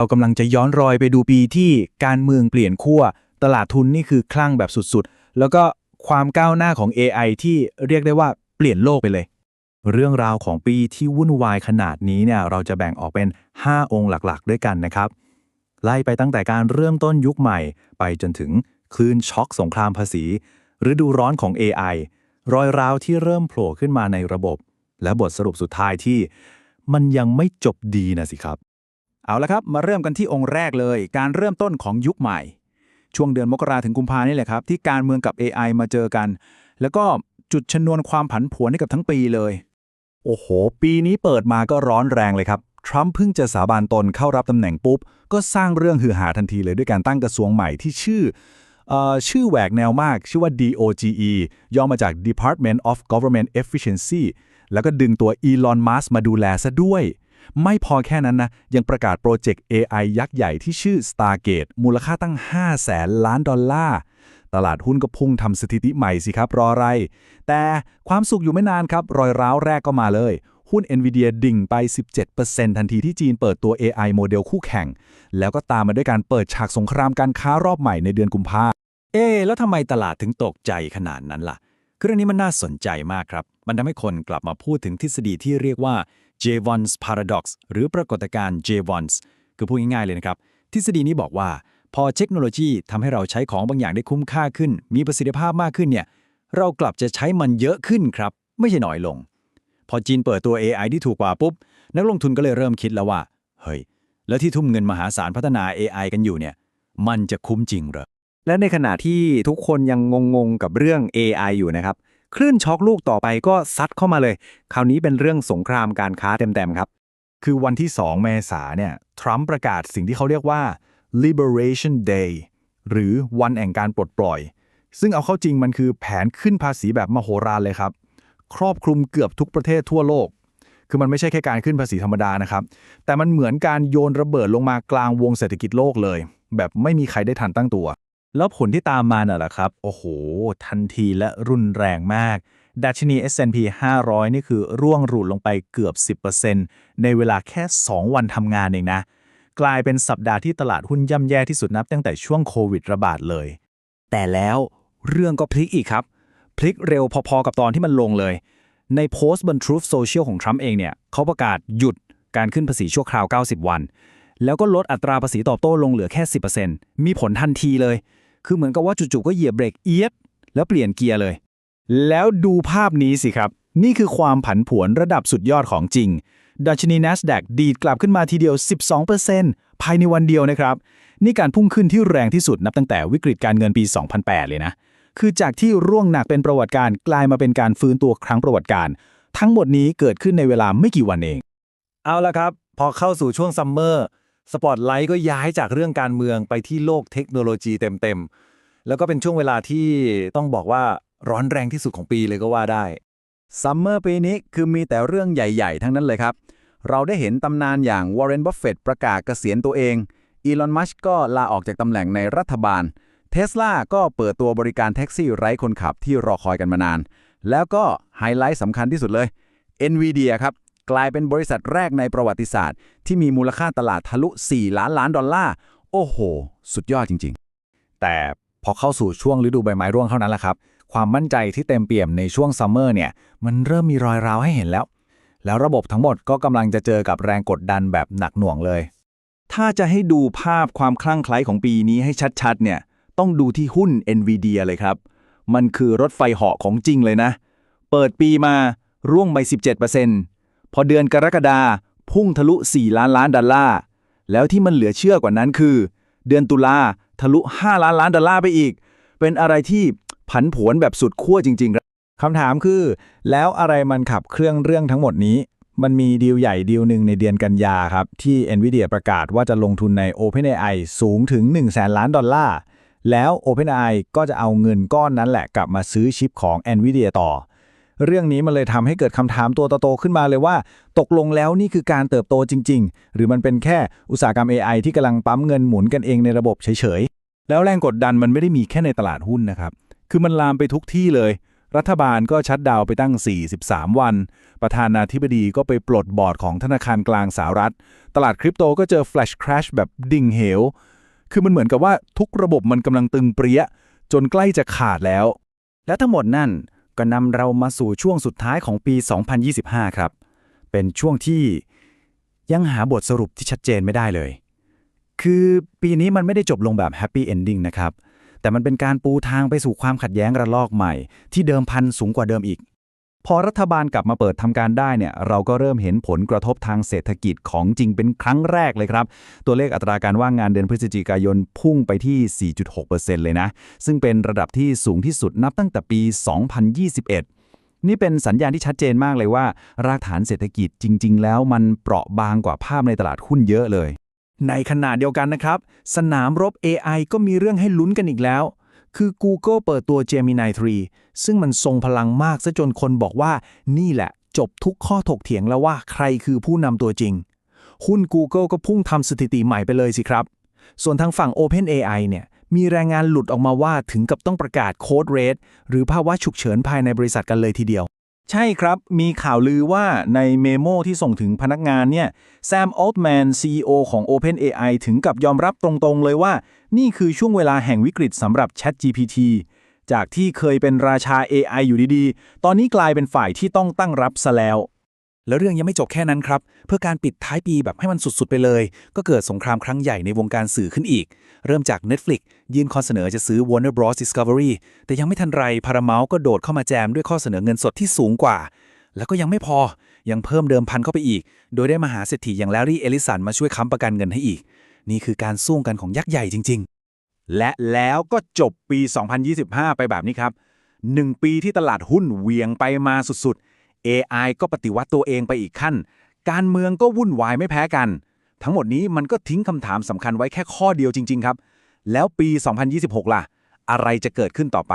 เรากำลังจะย้อนรอยไปดูปีที่การเมืองเปลี่ยนขั้วตลาดทุนนี่คือคลั่งแบบสุดๆ แล้วก็ความก้าวหน้าของ AI ที่เรียกได้ว่าเปลี่ยนโลกไปเลย เรื่องราวของปีที่วุ่นวายขนาดนี้เนี่ยเราจะแบ่งออกเป็น 5 องค์หลักๆ ด้วยกันนะครับ ไล่ไปตั้งแต่การเริ่มต้นยุคใหม่ ไปจนถึงคลื่นช็อกสงครามภาษีฤดูร้อนของ AI รอยร้าวที่เริ่มโผล่ขึ้นมาในระบบ และบทสรุปสุดท้ายที่ มันยังไม่จบดีนะสิครับ เอาละครับ มาเริ่มกันที่องค์แรกเลย การเริ่มต้นของยุคใหม่ ช่วงเดือนมกราถึงกุมภานี่แหละครับ ที่การเมืองกับ AI มาเจอกัน แล้วก็จุดชนวนความผันผวนให้กับทั้งปีเลย โอ้โห ปีนี้เปิดมาก็ร้อนแรงเลยครับทรัมป์เพิ่งจะสาบานตนเข้ารับตำแหน่งปุ๊บ ก็สร้างเรื่องฮือหาทันทีเลยด้วยการตั้งกระทรวงใหม่ที่ชื่อเอ่อชื่อแหวกแนวมาก ชื่อว่า DOGE ย่อมาจาก Department of Government Efficiency แล้วก็ดึงตัวอีลอนมัสมาดูแลซะด้วย ไม่พอแค่นั้นนะ ยังประกาศโปรเจกต์ AI ยักษ์ใหญ่ที่ชื่อ Stargate มูลค่าตั้ง 5 แสนล้านดอลลาร์ ตลาดหุ้นก็พุ่งทำสถิติใหม่สิครับ รออะไร แต่ความสุขอยู่ไม่นานครับ รอยร้าวแรกก็มาเลย หุ้น NVIDIA ดิ่งไป 17%ทันทีที่จีนเปิดตัว AI โมเดลคู่แข่ง แล้วก็ตามมาด้วยการเปิดฉากสงครามการค้ารอบใหม่ในเดือนกุมภาเอ๊แล้วทำไมตลาดถึงตกใจขนาดนั้นล่ะคือเรื่องนี้มันน่าสนใจมากครับ มันทำให้คนกลับมาพูดถึงทฤษฎีที่เรียกว่า Jevons Paradox หรือปรากฏการณ์ Jevons คือพูดง่ายๆเลยนะครับ ทฤษฎีนี้บอกว่า พอเทคโนโลยีทำให้เราใช้ของบางอย่างได้คุ้มค่าขึ้น มีประสิทธิภาพมากขึ้นเนี่ยเรากลับจะใช้มันเยอะขึ้นครับ ไม่ใช่น้อยลง พอจีนเปิดตัว AI ที่ถูกกว่าปุ๊บ นักลงทุนก็เลยเริ่มคิดแล้วว่า เฮ้ย แล้วที่ทุ่มเงินมหาศาลพัฒนา AI กันอยู่เนี่ย มันจะคุ้มจริงหรอ และในขณะที่ทุกคนยังงงๆกับเรื่อง AI อยู่นะครับ คลื่นช็อกลูกต่อไปก็ซัดเข้ามาเลย คราวนี้เป็นเรื่องสงครามการค้าเต็มๆครับ คือวันที่ 2 เมษาเนี่ยทรัมป์ประกาศสิ่งที่เขาเรียกว่า Liberation Day หรือวันแห่งการปลดปล่อย ซึ่งเอาเข้าจริงมันคือแผนขึ้นภาษีแบบมโหฬารเลยครับ ครอบคลุมเกือบทุกประเทศทั่วโลก คือมันไม่ใช่แค่การขึ้นภาษีธรรมดานะครับ แต่มันเหมือนการโยนระเบิดลงมากลางวงเศรษฐกิจโลกเลย แบบไม่มีใครได้ทันตั้งตัว แล้วผลที่ตามมาน่ะแหละครับ โอ้โห ทันทีและรุนแรงมาก ดัชนี S&P 500 นี่คือร่วงหลุดลงไปเกือบ 10%ในเวลาแค่ 2 วันทำงานเองนะ กลายเป็นสัปดาห์ที่ตลาดหุ้นย่ำแย่ที่สุดนับตั้งแต่ช่วงโควิดระบาดเลย แต่แล้วเรื่องก็พลิกอีกครับ พลิกเร็วพอๆกับตอนที่มันลงเลย ในโพสต์บน Truth Social ของทรัมป์เองเนี่ยเขาประกาศหยุดการขึ้นภาษีชั่วคราว 90 วัน แล้วก็ลดอัตราภาษีตอบโต้ลงเหลือแค่ 10%มีผลทันทีเลย คือเหมือนกับว่าจู่ๆก็เหยียบเบรกเอียด แล้วเปลี่ยนเกียร์เลย แล้วดูภาพนี้สิครับ นี่คือความผันผวนระดับสุดยอดของจริงดัชนี NASDAQ ดีดกลับขึ้นมาทีเดียว 12%ภายในวันเดียวนะครับ นี่การพุ่งขึ้นที่แรงที่สุดนับตั้งแต่วิกฤตการเงินปี 2008 เลยนะ คือจากที่ร่วงหนักเป็นประวัติการกลายมาเป็นการฟื้นตัวครั้งประวัติการ ทั้งหมดนี้เกิดขึ้นในเวลาไม่กี่วันเอง เอาละครับ พอเข้าสู่ช่วงซัมเมอร์ สปอตไลท์ก็ย้ายจากเรื่องการเมืองไปที่โลกเทคโนโลยีเต็มๆ แล้วก็เป็นช่วงเวลาที่ต้องบอกว่าร้อนแรงที่สุดของปีเลยก็ว่าได้ซัมเมอร์ปีนี้คือมีแต่เรื่องใหญ่ๆ ทั้งนั้นเลยครับ เราได้เห็นตำนานอย่างวอร์เรนบัฟเฟตประกาศเกษียณตัวเองอีลอนมัสก์ก็ลาออกจากตำแหน่งในรัฐบาลเทสลาก็เปิดตัวบริการแท็กซี่ไร้คนขับที่รอคอยกันมานาน แล้วก็ไฮไลท์สำคัญที่สุดเลย NVIDIA ครับ กลายเป็นบริษัทแรกในประวัติศาสตร์ ที่มีมูลค่าตลาดทะลุ 4 ล้านล้านดอลลาร์ โอ้โห สุดยอดจริง ๆ แต่พอเข้าสู่ช่วงฤดูใบไม้ร่วงเท่านั้นแหละครับ ความมั่นใจที่เต็มเปี่ยมในช่วงซัมเมอร์เนี่ย มันเริ่มมีรอยร้าวให้เห็นแล้ว แล้วระบบทั้งหมดก็กำลังจะเจอกับแรงกดดันแบบหนักหน่วงเลย ถ้าจะให้ดูภาพความคลั่งไคล้ของปีนี้ให้ชัดๆ เนี่ย ต้องดูที่หุ้น NVIDIA เลยครับ มันคือรถไฟเหาะของจริงเลยนะ เปิดปีมาร่วงไป 17% พอเดือนกรกฎาพุ่งทะลุ 4 ล้านล้านดอลลาร์ แล้วที่มันเหลือเชื่อกว่านั้นคือ เดือนตุลาทะลุ 5 ล้านล้านดอลลาร์ไปอีก เป็นอะไรที่ผันผวนแบบสุดขั้วจริง ๆ ครับคำถามคือ แล้วอะไรมันขับเครื่องเรื่องทั้งหมดนี้ มันมีดีลใหญ่ดีลหนึ่งในเดือนกันยาครับ ที่ NVIDIA ประกาศว่าจะลงทุนใน OpenAI สูงถึง 1 0 0 0 0แสนล้านดอลลาร์ แล้ว OpenAI ก็จะเอาเงินก้อนนั้นแหละกลับมาซื้อชิปของ NVIDIA ต่อ เรื่องนี้มันเลยทำให้เกิดคำถามตัวโตๆขึ้นมาเลยว่า ตกลงแล้วนี่คือการเติบโตจริง ๆ หรือมันเป็นแค่อุตสาหกรรม AI ที่กำลังปั๊มเงินหมุนกันเองในระบบเฉยๆ แล้วแรงกดดันมันไม่ได้มีแค่ในตลาดหุ้นนะครับ คือมันลามไปทุกที่เลย รัฐบาลก็ชัดดาวไปตั้ง 43 วัน ประธานาธิบดีก็ไปปลดบอร์ดของธนาคารกลางสหรัฐ ตลาดคริปโตก็เจอ Flash Crash แบบดิ่งเหว คือมันเหมือนกับว่าทุกระบบมันกำลังตึงเปรี้ยจนใกล้จะขาดแล้ว และทั้งหมดนั่น ก็นำเรามาสู่ช่วงสุดท้ายของปี 2025 ครับ เป็นช่วงที่ยังหาบทสรุปที่ชัดเจนไม่ได้เลย คือปีนี้มันไม่ได้จบลงแบบแฮปปี้เอนดิ้งนะครับ แต่มันเป็นการปูทางไปสู่ความขัดแย้งระลอกใหม่ ที่เดิมพันสูงกว่าเดิมอีก พอรัฐบาลกลับมาเปิดทำการได้เนี่ยเราก็เริ่มเห็นผลกระทบทางเศรษฐกิจของจริงเป็นครั้งแรกเลยครับ ตัวเลขอัตราการว่างงานเดือนพฤศจิกายนพุ่งไปที่ 4.6%เลยนะ ซึ่งเป็นระดับที่สูงที่สุดนับตั้งแต่ปี 2021นี่เป็นสัญญาณที่ชัดเจนมากเลยว่า รากฐานเศรษฐกิจจริง ๆ แล้วมันเปราะบางกว่าภาพในตลาดหุ้นเยอะเลย ในขณะเดียวกันนะครับ สนามรบ AI ก็มีเรื่องให้ลุ้นกันอีกแล้ว คือ Google เปิดตัว Gemini 3 ซึ่งมันทรงพลังมากซะจนคนบอกว่านี่แหละ จบทุกข้อถกเถียงแล้วว่าใครคือผู้นำตัวจริง หุ้น Google ก็พุ่งทำสถิติใหม่ไปเลยสิครับ ส่วนทางฝั่ง OpenAI เนี่ยมีรายงานหลุดออกมาว่าถึงกับต้องประกาศโค้ดเรดหรือภาวะฉุกเฉินภายในบริษัทกันเลยทีเดียว ใช่ครับ มีข่าวลือว่าในเมโมที่ส่งถึงพนักงานเนี่ยแซมออลต์แมน CEO ของ OpenAI ถึงกับยอมรับตรงๆเลยว่า นี่คือช่วงเวลาแห่งวิกฤตสำหรับ ChatGPT จากที่เคยเป็นราชา AI อยู่ดีๆ ตอนนี้กลายเป็นฝ่ายที่ต้องตั้งรับซะแล้ว แล้วเรื่องยังไม่จบแค่นั้นครับ เพื่อการปิดท้ายปีแบบให้มันสุดๆไปเลย ก็เกิดสงครามครั้งใหญ่ในวงการสื่อขึ้นอีก เริ่มจาก Netflix ยื่นข้อเสนอจะซื้อ Warner Bros Discovery แต่ยังไม่ทันไร Paramount ก็โดดเข้ามาแจมด้วยข้อเสนอเงินสดที่สูงกว่า แล้วก็ยังไม่พอยังเพิ่มเดิมพันเข้าไปอีก โดยได้มหาเศรษฐีอย่างแลรี่เอลิสันมาช่วยค้ำประกันเงินให้อีก นี่คือการสู้กันของยักษ์ใหญ่จริง ๆ และแล้วก็จบปี 2025 ไปแบบนี้ครับ1ปีที่ตลาดหุ้นเวียงไปมาสุดๆ AI ก็ปฏิวัติตัวเองไปอีกขั้น การเมืองก็วุ่นวายไม่แพ้กัน ทั้งหมดนี้มันก็ทิ้งคำถามสำคัญไว้แค่ข้อเดียวจริง ๆ ครับ แล้วปี 2026 ล่ะ อะไรจะเกิดขึ้นต่อไป